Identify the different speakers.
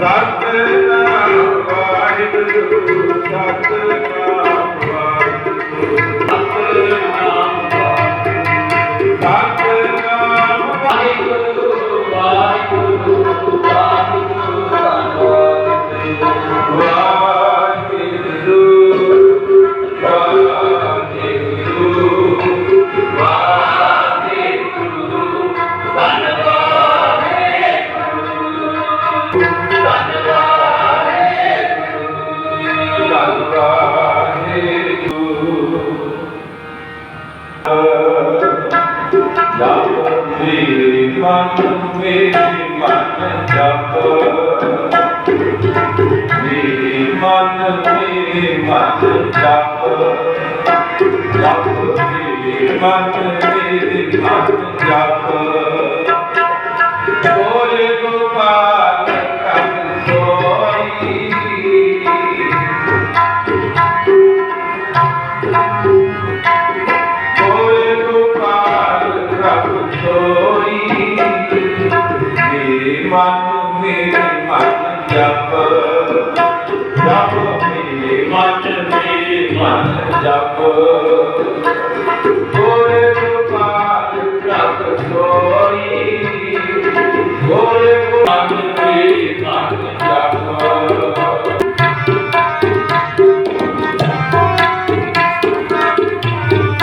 Speaker 1: Satnam Waheguru Satnam Thank you. ਮਨ ਮੇਰੇ ਮਨ ਜਪ ਮੇਰੇ ਮਨ ਮੇਰੇ ਮਨ ਜਪ ਜਪ ਮੇਰੇ ਮਨ ਮੇਰੇ ਮਨ ਜਪ ਮਨ ਮੇਰੇ ਮਨ ਜਪ ਜਪ ਮੇਰੇ ਮਨ ਮੇਰੇ ਮਨ ਜਪ।